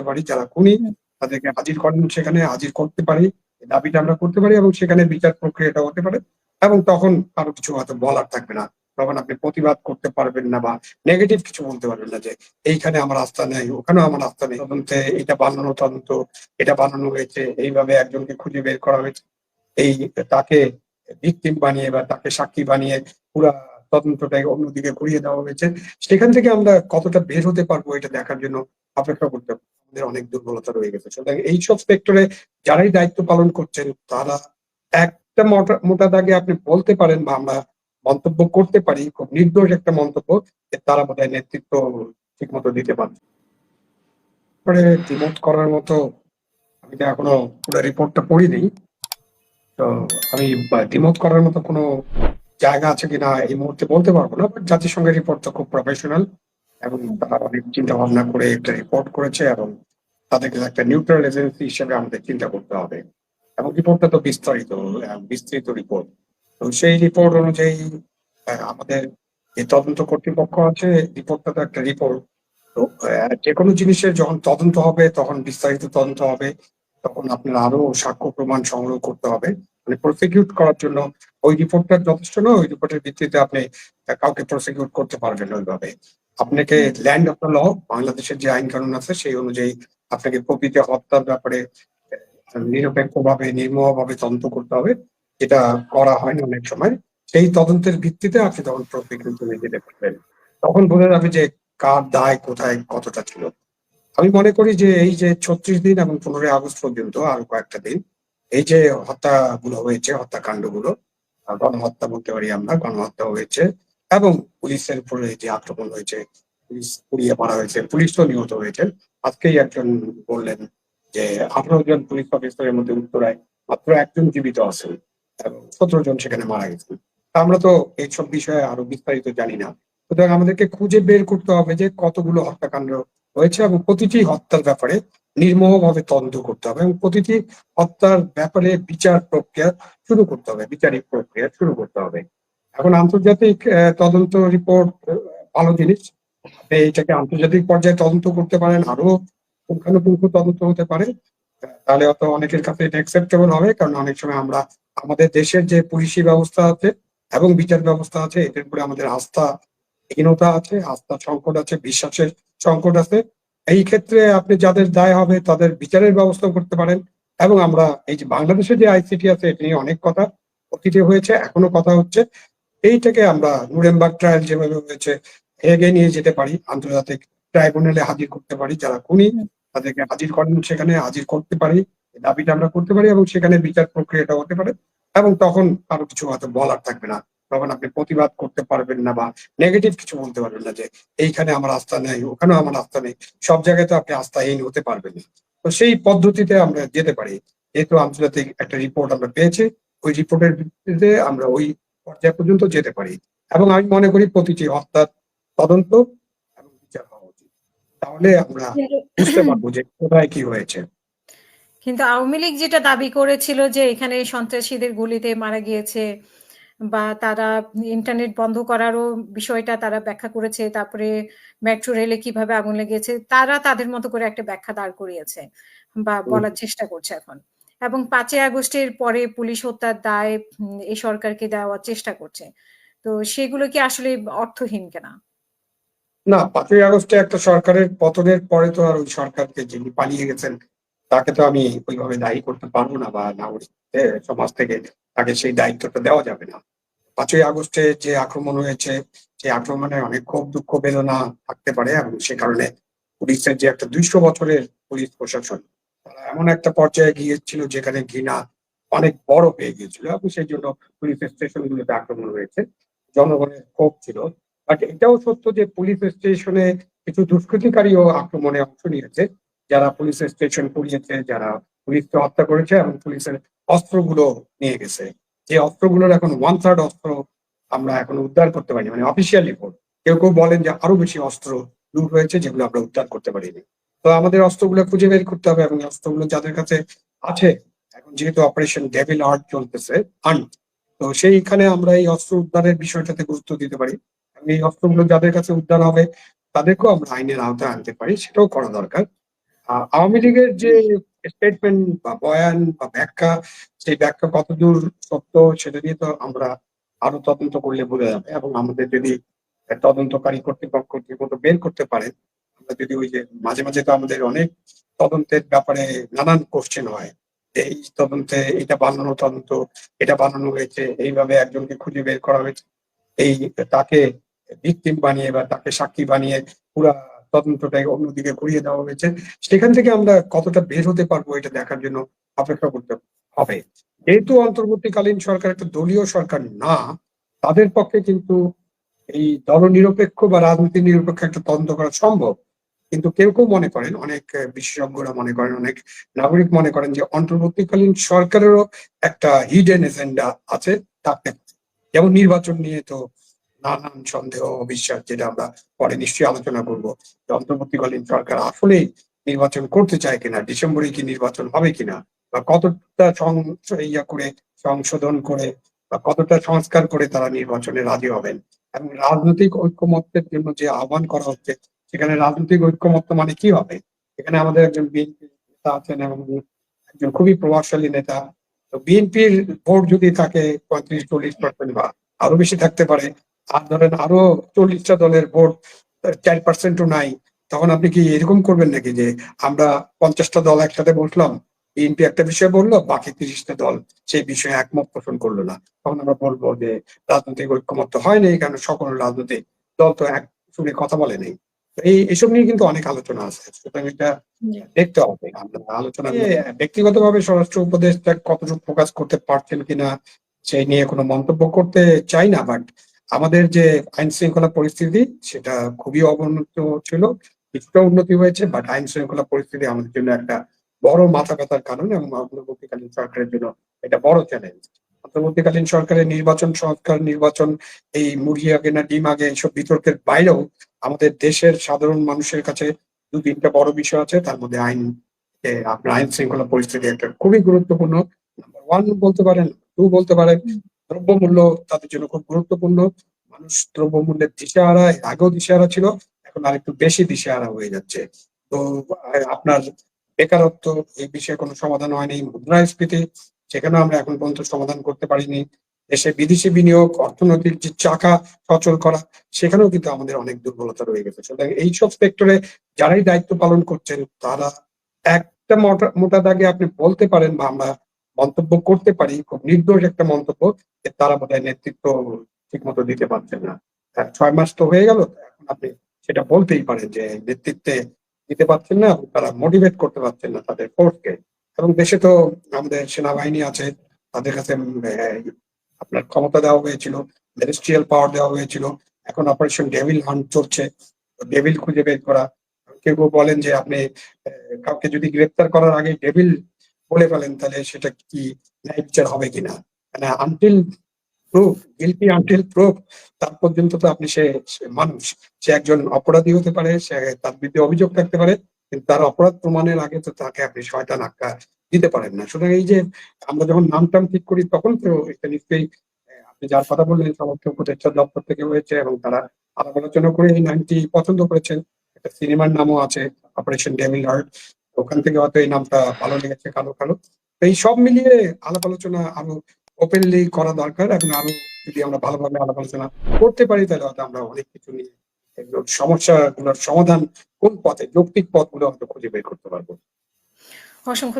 করতে পারি, যারা খুনি, তাদেরকে হাজির করেন, সেখানে হাজির করতে পারি দাবিটা আমরা করতে পারি এবং সেখানে বিচার প্রক্রিয়াটা হতে পারে এবং তখন কারও কিছু হয়তো বলার থাকবে না। তখন আপনি প্রতিবাদ করতে পারবেন না বা নেগেটিভ কিছু বলতে পারবেন না যে, এইখানে আমার আস্থা নেই, ওখানেও আমার আস্থা নেই, তদন্তে এটা বানানো তদন্ত, এটা বানানো হয়েছে, এইভাবে একজনকে খুঁজে বের করা হয়েছে। এই তাকে ভিকটিম বানিয়ে বা তাকে সাক্ষী বানিয়ে পুরা তদন্তটাকে অন্যদিকে ঘুরিয়ে দেওয়া হয়েছে। সেখান থেকে আমরা কতটা বের হতে পারব এটা দেখার জন্য অপেক্ষা করতে। আমাদের অনেক দুর্বলতা রয়ে গেছে। সুতরাং এইসব সেক্টরে যারাই দায়িত্ব পালন করছেন, তারা একটা মোটা মোটা দাগে আপনি বলতে পারেন বা আমরা মন্তব্য করতে পারি, খুব নির্দোষ একটা মন্তব্য, যে তারা বোধহয় নেতৃত্ব ঠিক মতো দিতে পারছে পরে ডিমোট করার মতো আমি তো এখনও পুরো রিপোর্টটা পড়িনি। তো আমি ডিমোট করার মতো কোনো জায়গা আছে কিনা এই মুহূর্তে বলতে পারব না বাট জাতিসংঘের রিপোর্ট তো খুব প্রফেশনাল এবং তারা অনেক চিন্তা ভাবনা করে একটা রিপোর্ট করেছে এবং তাদেরকে একটা নিউট্রাল এজেন্সি হিসেবে আমাদের চিন্তা করতে হবে। এবং রিপোর্টটা তো বিস্তারিত বিস্তৃত রিপোর্ট তো সেই রিপোর্ট অনুযায়ী আমাদের যে তদন্ত কর্তৃপক্ষ আছে রিপোর্টটা তো একটা রিপোর্ট তো যে কোনো জিনিসের যখন তদন্ত হবে, তখন বিস্তারিত তদন্ত হবে। তখন আপনার আরও সাক্ষ্য প্রমাণ সংগ্রহ করতে হবে। মানে প্রসিকিউট করার জন্য ওই রিপোর্টটা যথেষ্ট নয়, ওই রিপোর্টের ভিত্তিতে আপনি কাউকে প্রসিকিউট করতে পারবেন ওইভাবে। আপনাকে ল্যান্ড অফ ল বাংলাদেশের যে আইন কানুন আছে, সেই অনুযায়ী আপনাকে প্রকৃতি হত্যার ব্যাপারে নিরপেক্ষভাবে, নির্মমভাবে তদন্ত করতে হবে। যেটা করা হয় না অনেক সময়। সেই তদন্তের ভিত্তিতে আপনি তখন প্রসিকিউট করে যেতে পারবেন তখন বোঝা যাবে যে কার দায় কোথায়, কতটা ছিল। আমি মনে করি যে এই যে ছত্রিশ দিন এবং পনেরোই আগস্ট পর্যন্ত আরও কয়েকটা দিন, এই যে হত্যাগুলো হয়েছে, হত্যাকাণ্ডগুলো গণহত্যা বলতে পারি আমরা, গণহত্যা হয়েছে এবং পুলিশের উপরে যে আক্রমণ হয়েছে, পুলিশ পুড়িয়ে মারা হয়েছে, পুলিশও নিহত হয়েছে। আজকেই একজন বললেন যে আঠারো জন পুলিশ অফিসারের মধ্যে উত্তরায় মাত্র একজন জীবিত আছেন এবং সতেরো জন সেখানে মারা গেছেন। আমরা তো এইসব বিষয়ে আরও বিস্তারিত জানি না। সুতরাং আমাদেরকে খুঁজে বের করতে হবে যে কতগুলো হত্যাকাণ্ড হয়েছে এবং প্রতিটি হত্যার ব্যাপারে নির্মমভাবে তদন্ত করতে হবে এবং প্রতিটি হত্যার ব্যাপারে বিচার প্রক্রিয়া শুরু করতে হবে, বিচারিক প্রক্রিয়া শুরু করতে হবে। এখন আন্তর্জাতিক তদন্ত রিপোর্ট ভালো জিনিস। আপনি এটাকে আন্তর্জাতিক পর্যায়ে তদন্ত করতে পারেন, আরও পুঙ্খানুপুঙ্খ তদন্ত হতে পারে। তাহলে হয়তো অনেকের কাছে এটা অ্যাকসেপ্টেবল হবে, কারণ অনেক সময় আমরা আমাদের দেশের যে পুলিশি ব্যবস্থা আছে এবং বিচার ব্যবস্থা আছে, এদের উপরে আমাদের আস্থা হীনতা আছে, আস্থা সংকট আছে, বিশ্বাসের সংকট আছে। এই ক্ষেত্রে আপনি যাদের দায় হবে, তাদের বিচারের ব্যবস্থা করতে পারেন। এবং আমরা এই যে বাংলাদেশে যে আইসিটি আছে, এটা নিয়ে অনেক কথা অতীতে হয়েছে, এখনও কথা হচ্ছে। এইটাকে আমরা নুরেমবার্গ ট্রায়াল যেভাবে হয়েছে, হেগে নিয়ে যেতে পারি, আন্তর্জাতিক ট্রাইব্যুনালে হাজির করতে পারি, যারা খুনি তাদেরকে হাজির করেন, সেখানে হাজির করতে পারি দাবিটা আমরা করতে পারি এবং সেখানে বিচার প্রক্রিয়াটা হতে পারে এবং তখন কারও কিছু হয়তো বলার থাকবে না। তখন আপনি প্রতিবাদ করতে পারবেন না বা নেগেটিভ কিছু বলতে পারবেন না যে, এইখানে আমার আস্থা নেই, ওখানেও আমার আস্থা নেই। সব জায়গায় তো আপনি আস্থাহীন হতে পারবেন না। তো সেই পদ্ধতিতে আমরা যেতে পারি। যেহেতু আন্তর্জাতিক একটা রিপোর্ট আমরা পেয়েছি, ওই রিপোর্টের ভিত্তিতে আমরা ওই পর্যায় পর্যন্ত যেতে পারি। এবং আমি মনে করি প্রতিটি হত্যার তদন্ত এবং বিচার হওয়া উচিত। তাহলে আমরা বুঝতে পারব যে কোথায় কি হয়েছে। কিন্তু আওয়ামী লীগ যেটা দাবি করেছিল যে এখানে সন্ত্রাসীদের গুলিতে মারা গিয়েছে বা তারা ইন্টারনেট বন্ধ করারও বিষয়টা তারা ব্যাখ্যা করেছে তারপরে মেট্রো রেলে কীভাবে আগুন লেগেছে তারা তাদের মতো করে একটা ব্যাখ্যা দাঁড় করিয়েছে বা বলার চেষ্টা করছে এখন। এবং পাঁচই আগস্টের পরে পুলিশ হত্যার দায় এই সরকারকে দেওয়ার চেষ্টা করছে। তো সেগুলো কি আসলে অর্থহীন কেনা? না, পাঁচই আগস্টে একটা সরকারের পতনের পরে তো আর ওই সরকারকে যিনি পালিয়ে গেছেন, তাকে তো আমি ওইভাবে দায়ী করতে পারব না বা নাগরিক সমাজ থেকে তাকে সেই দায়িত্বটা দেওয়া যাবে না। পাঁচই আগস্টে যে আক্রমণ হয়েছে সেই আক্রমণে অনেক ক্ষোভ, দুঃখ, বেদনা থাকতে পারে এবং সে কারণে পুলিশের যে একটা দুইশো বছরের পুলিশ প্রশাসন এমন একটা পর্যায়ে গিয়েছিল যেখানে ঘৃণা অনেক বড় পেয়ে গিয়েছিল এবং সেই জন্য পুলিশ স্টেশন গুলোতে আক্রমণ হয়েছে। জনগণের ক্ষোভ ছিল। বাট এটাও সত্য যে পুলিশ স্টেশনে কিছু দুষ্কৃতিকারীও আক্রমণে অংশ নিয়েছে। যারা পুলিশ স্টেশন পুড়িয়েছে, যারা পুলিশকে হত্যা করেছে এবং পুলিশের অস্ত্রগুলো নিয়ে গেছে। যে অস্ত্রগুলোর এখন ওয়ান থার্ড অস্ত্র আমরা এখন উদ্ধার করতে পারি মানে অফিসিয়াল রিপোর্ট কেউ কেউ বলেন যে আরও বেশি অস্ত্র লুট হয়েছে যেগুলো আমরা উদ্ধার করতে পারিনি। তো আমাদের অস্ত্রগুলো খুঁজে বের করতে হবে এবং অস্ত্রগুলো যাদের কাছে আছে, এখন যেহেতু অপারেশন ডেভিল আর্ট চলতেছে আর্ন তো সেইখানে আমরা এই অস্ত্র উদ্ধারের বিষয়টাতে গুরুত্ব দিতে পারি। এই অস্ত্রগুলো যাদের কাছে উদ্ধার হবে, তাদেরকেও আমরা আইনের আওতায় আনতে পারি, সেটাও করা দরকার। আওয়ামী লীগের যে স্টেটমেন্ট বা বয়ান বা ব্যাখ্যা, সেই ব্যাখ্যা কতদূর সত্য সেটা নিয়ে তো আমরা আরও তদন্ত করলে বোঝা যাবে। এবং আমাদের যদি তদন্তকারী কর্তৃপক্ষ ঠিকমতো বের করতে পারে যদি ওই যে মাঝে মাঝে তো আমাদের অনেক তদন্তের ব্যাপারে নানান কোশ্চেন হয়। এই তদন্তে এটা বানানো তদন্ত, এটা বানানো হয়েছে, এইভাবে একজনকে খুঁজে বের করা হয়েছে। এই তাকে ভিকটিম বানিয়ে বা তাকে সাক্ষী বানিয়ে পুরা তদন্তটাকে অন্যদিকে ঘুরিয়ে দেওয়া হয়েছে। সেখান থেকে আমরা কতটা বের হতে পারব এটা দেখার জন্য অপেক্ষা করতে হবে। যেহেতু অন্তর্বর্তীকালীন সরকার একটা দলীয় সরকার না, তাদের পক্ষে কিন্তু এই দলনিরপেক্ষ বা রাজনীতি নিরপেক্ষ একটা তদন্ত করা সম্ভব। কিন্তু কেউ কেউ মনে করেন, অনেক বিশেষজ্ঞরা মনে করেন, অনেক নাগরিক মনে করেন যে অন্তর্বর্তীকালীন সরকারেরও একটা হিডেন এজেন্ডা আছে তাকে যেমন নির্বাচন নিয়ে তো নানান সন্দেহ, অবিশ্বাস যেটা আমরা পরে নিশ্চয়ই আলোচনা করব যে অন্তর্বর্তীকালীন সরকার আসলেই নির্বাচন করতে চায় কিনা, ডিসেম্বরে কি নির্বাচন হবে কিনা, বা কতটা ইয়া করে, সংশোধন করে, বা কতটা সংস্কার করে তারা নির্বাচনে রাজি হবেন। এবং রাজনৈতিক ঐক্যমত্যের জন্য যে আহ্বান করা হচ্ছে সেখানে রাজনৈতিক ঐক্যমত্য মানে কি হবে? এখানে আমাদের একজন বিএনপি নেতা আছেন এবং একজন খুবই প্রভাবশালী নেতা। তো বিএনপির ভোট যদি থাকে পঁয়ত্রিশ, চল্লিশ পার্সেন্ট বা আরও বেশি থাকতে পারে, আর ধরেন আরও চল্লিশটা দলের ভোট চার পার্সেন্টও নাই, তখন আপনি কি এরকম করবেন নাকি যে আমরা পঞ্চাশটা দল একসাথে বসলাম বিএনপি একটা বিষয় বলল, বাকি তিরিশটা দল সেই বিষয়ে একমত পোষণ করল না। তখন আমরা বলব যে রাজনৈতিক ঐক্যমত্য হয়নি কারণ সকল রাজনৈতিক দল তো এক সুরে কথা বলে নেই। এই এসব নিয়ে কিন্তু অনেক আলোচনা আছে। সুতরাং এটা দেখতে হবে। আমরা আলোচনা ব্যক্তিগতভাবে স্বরাষ্ট্র উপদেষ্টা কতটুকু ফোকাস করতে পারছেন কিনা সেই নিয়ে কোনো মন্তব্য করতে চাই না বাট আমাদের যে আইন শৃঙ্খলা পরিস্থিতি সেটা খুবই অবনত ছিল কিছুটা উন্নতি হয়েছে বাট আইন শৃঙ্খলা পরিস্থিতি আমাদের জন্য একটা বড় মাথা ব্যথার কারণ এবং অন্তর্বর্তীকালীন সরকারের জন্য এটা বড় চ্যালেঞ্জ অন্তর্বর্তীকালীন সরকারের নির্বাচন সংস্কার নির্বাচন এই মুরগি আগে না ডিম আগে এইসব বিতর্কের বাইরেও আমাদের দেশের সাধারণ মানুষের কাছে দু তিনটা বড় বিষয় আছে, তার মধ্যে আইন আপনার আইন শৃঙ্খলা পরিস্থিতি একটা খুবই গুরুত্বপূর্ণ। নাম্বার ওয়ান বলতে পারেন টু বলতে পারেন, দ্রব্যমূল্য তাদের জন্য খুব গুরুত্বপূর্ণ। মানুষ দ্রব্যমূল্যের দিশেহারা, আগেও দিশেহারা ছিল, এখন আরেকটু বেশি দিশেহারা হয়ে যাচ্ছে। তো আপনার বেকারত্ব এই বিষয়ে কোনো সমাধান হয়নি, মুদ্রাস্ফীতি, সেখানেও আমরা এখন পর্যন্ত সমাধান করতে পারিনি। দেশে বিদেশি বিনিয়োগ, অর্থনৈতিক যে চাকা সচল করা, সেখানেও কিন্তু আমাদের অনেক দুর্বলতা রয়ে গেছে। সুতরাং এইসব সেক্টরে যারাই দায়িত্ব পালন করছেন, তারা একটা মোটা মোটা দাগে আপনি বলতে পারেন বা আমরা মন্তব্য করতে পারি, খুব নির্দোষ একটা মন্তব্য, যে তারা বোধহয় নেতৃত্ব ঠিক মতো দিতে পারছেন না। ছয় মাস তো হয়ে গেল, এখন আপনি সেটা বলতেই পারেন যে নেতৃত্বে দিতে পারছেন না, তারা মোটিভেট করতে পারছেন না তাদের ফোর্সকে এবং দেশে তো আমাদের সেনাবাহিনী আছে, তাদের কাছে আপনার ক্ষমতা দেওয়া হয়েছিল মিনিস্ট্রিয়াল পাওয়ার দেওয়া হয়েছিল, এখন অপারেশন ডেভিল হান্ট চলছে ডেভিল খুঁজে বের করা। কেউ বলেন যে আপনি কাউকে যদি গ্রেপ্তার করার আগে ডেভিল বলে ফেলেন, তাহলে সেটা কি ন্যায় বিচার হবে কিনা? মানে until proof guilty until proof তার পর্যন্ত তো আপনি সে মানুষ। সে একজন অপরাধী হতে পারে, সে তার বিরুদ্ধে অভিযোগ থাকতে পারে, কিন্তু তার অপরাধ প্রমাণের আগে তো তাকে আপনি শয়তান আক্কা দিতে পারেন না। সুতরাং এই যে আমরা যখন নাম টাম ঠিক করি, তখন তো এটা নিশ্চয়ই আপনি যার কথা বললেন সমস্ত উপদেষ্টা দপ্তর থেকে হয়েছে এবং তারা আলাপ আলোচনা করে এই নামটি পছন্দ করেছেন। একটা সিনেমার নামও আছে অপারেশন ডেভিল হার্ট ওখান থেকে হয়তো এই নামটা ভালো লেগেছে কালো কালো। এই সব মিলিয়ে আলাপ আলোচনা আরও ওপেনলি করা দরকার এবং আরও যদি আমরা ভালোভাবে আলাপ আলোচনা করতে পারি, তাহলে হয়তো আমরা অনেক কিছু নিয়ে এগুলোর সমস্যাগুলোর সমাধান কোন পথে, যৌক্তিক পথগুলো হয়তো খুঁজে বের করতে পারব। অসংখ্য